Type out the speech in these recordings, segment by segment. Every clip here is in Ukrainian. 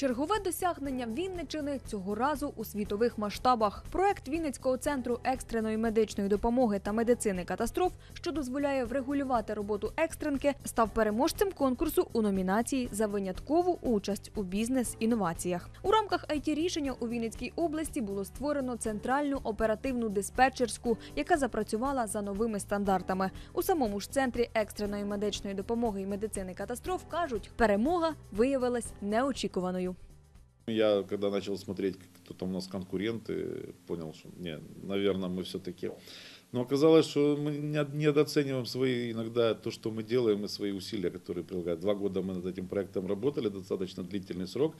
Чергове досягнення Вінничини цього разу у світових масштабах. Проект Вінницького центру екстреної медичної допомоги та медицини катастроф, що дозволяє врегулювати роботу екстренки, став переможцем конкурсу у номінації за виняткову участь у бізнес-інноваціях. У рамках it рішення у Вінницькій області було створено центральну оперативну диспетчерську, яка запрацювала за новими стандартами. У самому ж центрі екстреної медичної допомоги і медицини катастроф кажуть, перемога виявилась неочікуваною. Я когда начал смотреть, кто там у нас конкуренты, понял, что, не, наверное, мы все-таки... Но оказалось, что мы не- недооцениваем свои иногда то, что мы делаем, и свои усилия, которые прилагают. Два года мы над этим проектом работали, достаточно длительный срок.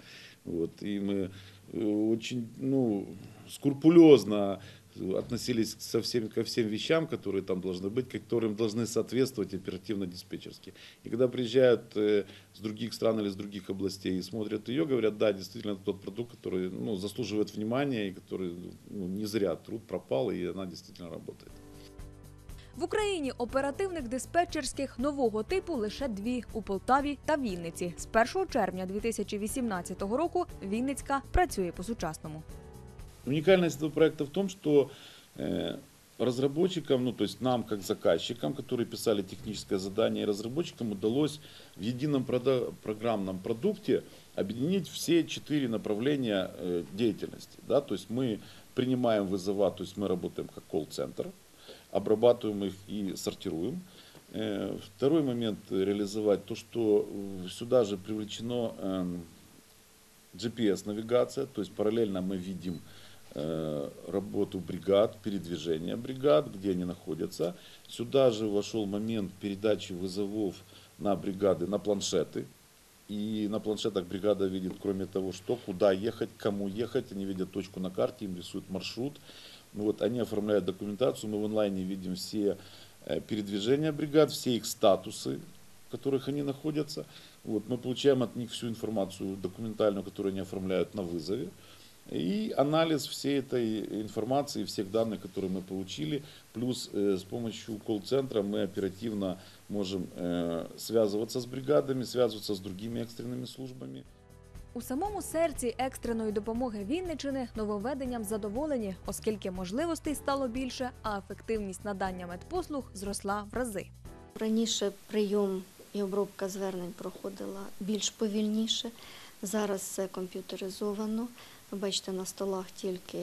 Вот, и мы э, очень ну, скрупулезно относились со всеми, ко всем вещам, которые там должны быть, которым должны соответствовать оперативно-диспетчерски. И когда приезжают э, с других стран или с других областей и смотрят ее, говорят, да, действительно, это тот продукт, который ну, заслуживает внимания и который ну, не зря труд пропал, и она действительно работает. В Україні оперативних диспетчерських нового типу лише дві у Полтаві та Вінниці. З 1 червня 2018 року Вінницька працює по-сучасному. Уникальность этого проекта в том, что э, разработчикам, ну то есть нам как заказчикам, которые писали техническое задание, разработчикам удалось в едином программном продукте объединить все четыре направления э, деятельности. Да? То есть мы принимаем вызова, то есть мы работаем как колл-центр, обрабатываем их и сортируем. Э, Второй момент реализовать то, что сюда же привлечено эм, GPS-навигация, то есть параллельно мы видим работу бригад, передвижение бригад, где они находятся. Сюда же вошел момент передачи вызовов на бригады, на планшеты. И на планшетах бригада видит, кроме того, что, куда ехать, кому ехать, они видят точку на карте, им рисуют маршрут. Ну Вот, они оформляют документацию, мы в онлайне видим все э, передвижения бригад, все их статусы, в которых они находятся. Вот, мы получаем от них всю информацию документальную, которую они оформляют на вызове. И анализ всей этой информации, всех данных, которые мы получили, плюс э, с помощью колл-центра мы оперативно можем э, связываться с бригадами, связываться с другими экстренными службами. У самому серці екстреної допомоги Вінничини нововведенням задоволені, оскільки можливостей стало більше, а ефективність надання медпослуг зросла в рази. Раніше прийом і обробка звернень проходила більш повільніше. Зараз все комп'ютеризовано. Бачите, на столах тільки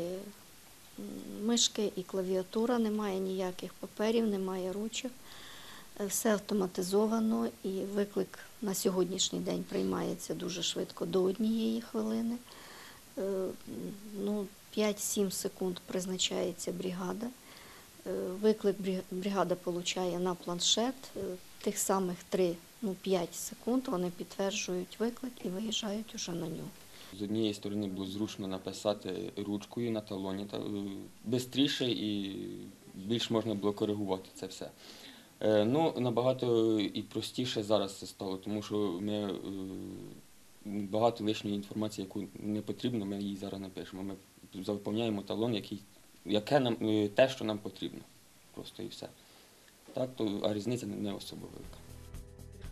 мишки і клавіатура, немає ніяких паперів, немає ручок. Е, Все автоматизовано і виклик на сьогоднішній день приймається дуже швидко до однієї хвилини. Е, Ну, 5-7 секунд призначається бригада. Е, Виклик бригада получає на планшет. Тих самих 3-5 ну, 5 секунд вони підтверджують виклик і виїжджають уже на нього. З однієї сторони було зручно написати ручкою на талоні, та швидше і більш можна було коригувати це все. Е, Ну, набагато і простіше зараз це стало, тому що ми е, багато лишньої інформації, яку не потрібно, ми її зараз не пишемо. Ми заповняємо талон, який, яке нам, е, те, що нам потрібно. Просто і все. Так, то, а різниця не особо велика.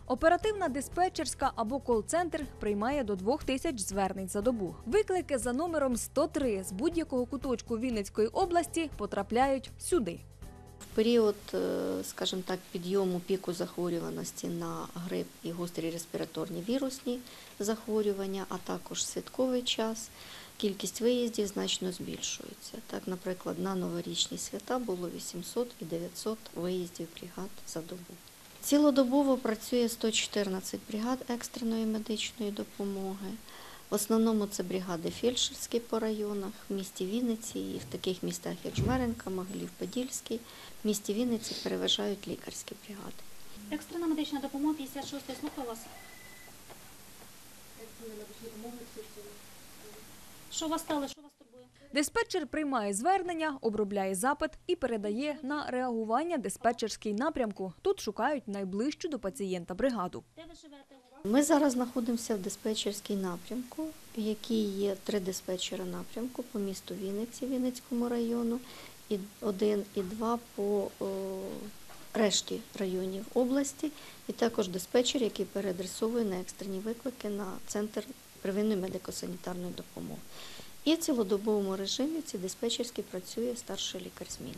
Оперативна диспетчерська або кол-центр приймає до двох тисяч звернень за добу. Виклики за номером 103 з будь-якого куточку Вінницької області потрапляють сюди. В період, е, скажімо так, підйому піку захворюваності на грип і гострі респіраторні вірусні захворювання, а також святковий час, кількість виїздів значно збільшується. Так, наприклад, на новорічні свята було 800 і 900 виїздів бригад за добу. Цілодобово працює 114 бригад екстреної медичної допомоги. В основному це бригади фельдшерські по районах, в місті Вінниці і в таких містах, як Жмеренка, Могилів-Подільський. В місті Вінниці переважають лікарські бригади. Екстрена медична допомога 56 слухаю вас. Що у вас стало? Диспетчер приймає звернення, обробляє запит і передає на реагування диспетчерський напрямку. Тут шукають найближчу до пацієнта бригаду. Ми зараз знаходимося в диспетчерській напрямку, в є три диспетчера напрямку по місту Вінниці, Вінницькому району, і один і два по решті районів області, і також диспетчер, який переадресовує на екстрені виклики на центр первинної медико-санітарної допомоги. І в цілодобовому режимі ці диспетчерські працює старший лікар зміни.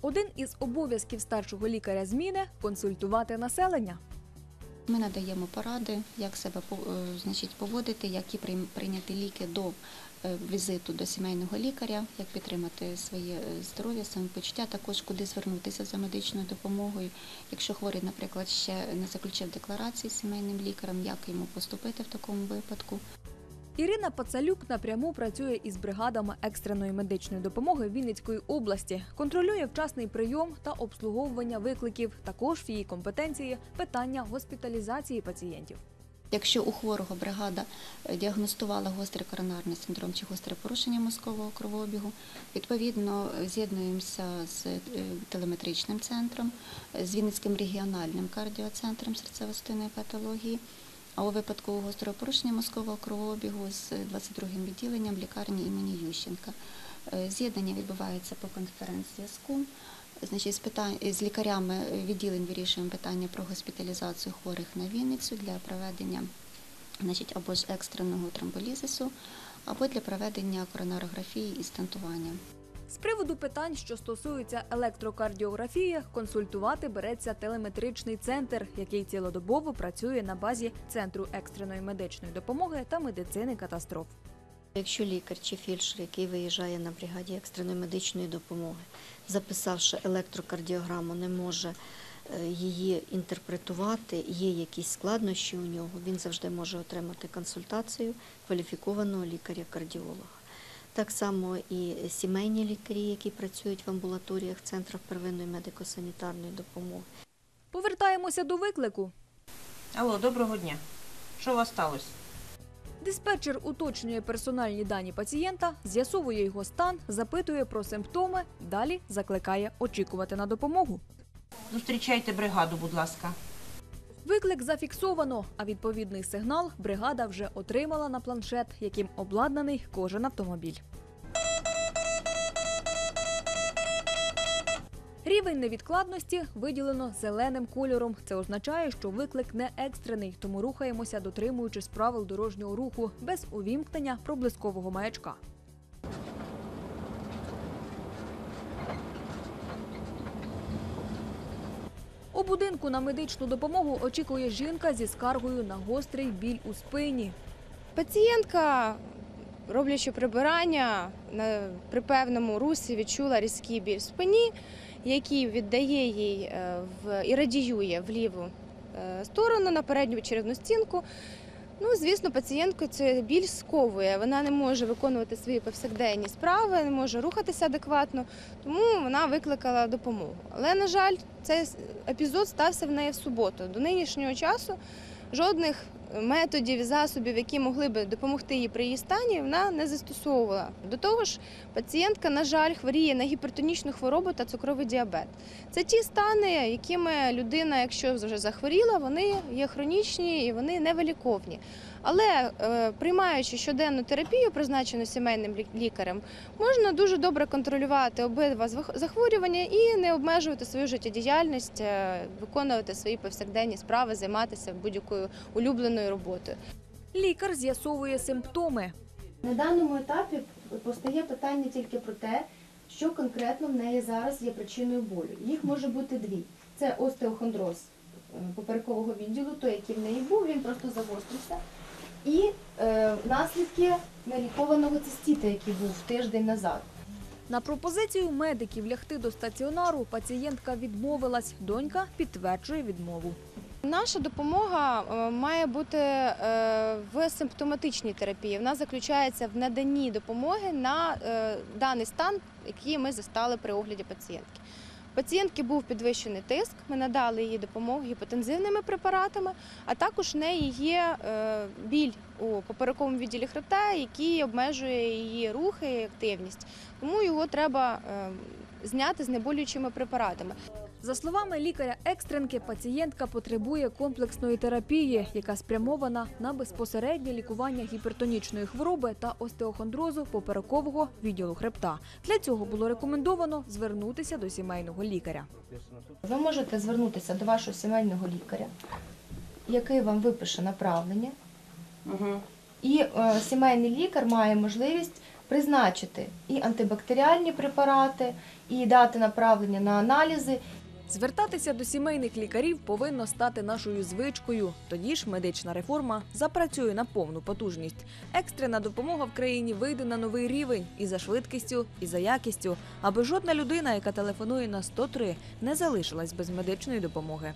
Один із обов'язків старшого лікаря зміни консультувати населення. Ми надаємо поради, як себе е, значить, поводити, які прийняти ліки до е, візиту до сімейного лікаря, як підтримати своє е, здоров'я, самопочуття, також куди звернутися за медичною допомогою. Якщо хворий, наприклад, ще не заключив декларації з сімейним лікарем, як йому поступити в такому випадку. Ірина Пацалюк напряму працює із бригадами екстреної медичної допомоги Вінницької області, контролює вчасний прийом та обслуговування викликів. Також в її компетенції питання госпіталізації пацієнтів. Якщо у хворого бригада е, діагностувала гострий коронарний синдром чи гостре порушення мозкового кровообігу, відповідно е, з'єднуємося з е, телеметричним центром, з Вінницьким регіональним кардіоцентром серцево-судинної патології. А у випадку гострого порушення мозкового кровообігу з 22-м відділенням лікарні імені Ющенка. Е, З'єднання відбувається по конференц-зв'язку. З, питань, з лікарями відділень вирішуємо питання про госпіталізацію хворих на Вінницю для проведення значить, або ж екстреного тромболізису, або для проведення коронарографії і стентування. З приводу питань, що стосуються електрокардіографії, консультувати береться телеметричний центр, який цілодобово працює на базі центру екстреної медичної допомоги та медицини катастроф. Якщо лікар чи фельдшер, який виїжджає на бригаді екстреної медичної допомоги, записавши електрокардіограму, не може е, її інтерпретувати, є якісь складнощі у нього, він завжди може отримати консультацію кваліфікованого лікаря-кардіолога. Так само і сімейні лікарі, які працюють в амбулаторіях, центрах первинної медико-санітарної допомоги. Повертаємося до виклику. Алло, доброго дня. Що у вас сталося? Диспетчер уточнює персональні дані пацієнта, з'ясовує його стан, запитує про симптоми, далі закликає очікувати на допомогу. Зустрічайте бригаду, будь ласка. Виклик зафіксовано, а відповідний сигнал бригада вже отримала на планшет, яким обладнаний кожен автомобіль. Рівень невідкладності виділено зеленим кольором. Це означає, що виклик не екстрений, тому рухаємося, дотримуючись правил дорожнього руху без увімкнення проблискового маячка. У будинку на медичну допомогу очікує жінка зі скаргою на гострий біль у спині. Пацієнтка, роблячи прибирання, при певному русі відчула різкий біль в спині, який віддає їй е, в, і радіює в ліву е, сторону на передню черевну стінку. Ну, звісно, пацієнтку це біль сковує. Вона не може виконувати свої повсякденні справи, не може рухатися адекватно, тому вона викликала допомогу. Але, на жаль, цей епізод стався в неї в суботу. До нинішнього часу жодних методів засобів, які могли би допомогти їй при її стані, вона не застосовувала. До того ж, пацієнтка, на жаль, хворіє на гіпертонічну хворобу та цукровий діабет. Це ті стани, якими людина, якщо вже захворіла, вони є хронічні і вони невиліковні. Але е, приймаючи щоденну терапію, призначену сімейним лі- лікарем, можна дуже добре контролювати обидва захворювання і не обмежувати свою життєдіяльність, е, виконувати свої повсякденні справи, займатися будь-якою улюбленою роботою. Лікар з'ясовує симптоми. На даному етапі постає питання тільки про те, що конкретно в неї зараз є причиною болю. Їх може бути дві: це остеохондроз е, поперекового відділу, той, який в неї був, він просто загострився. І е, наслідки нелікованого цистіта, який був тиждень назад. На пропозицію медиків лягти до стаціонару пацієнтка відмовилась. Донька підтверджує відмову. Наша допомога е, має бути е, в симптоматичній терапії. Вона заключається в наданні допомоги на е, даний стан, який ми застали при огляді пацієнтки. Пацієнтки був підвищений тиск. Ми надали їй допомогу гіпотензивними препаратами, а також в неї є е, біль у поперековому відділі хребта, який обмежує її рухи і активність. Тому його треба зняти зняти знеболюючими препаратами. За словами лікаря-екстренки, пацієнтка потребує комплексної терапії, яка спрямована на безпосереднє лікування гіпертонічної хвороби та остеохондрозу поперекового відділу хребта. Для цього було рекомендовано звернутися до сімейного лікаря. Ви можете звернутися до вашого сімейного лікаря, який вам випише направлення. Угу. І е, сімейний лікар має можливість призначити і антибактеріальні препарати, і дати направлення на аналізи, Звертатися до сімейних лікарів повинно стати нашою звичкою. Тоді ж медична реформа запрацює на повну потужність. Екстрена допомога в країні вийде на новий рівень і за швидкістю, і за якістю, аби жодна людина, яка телефонує на 103, не залишилась без медичної допомоги.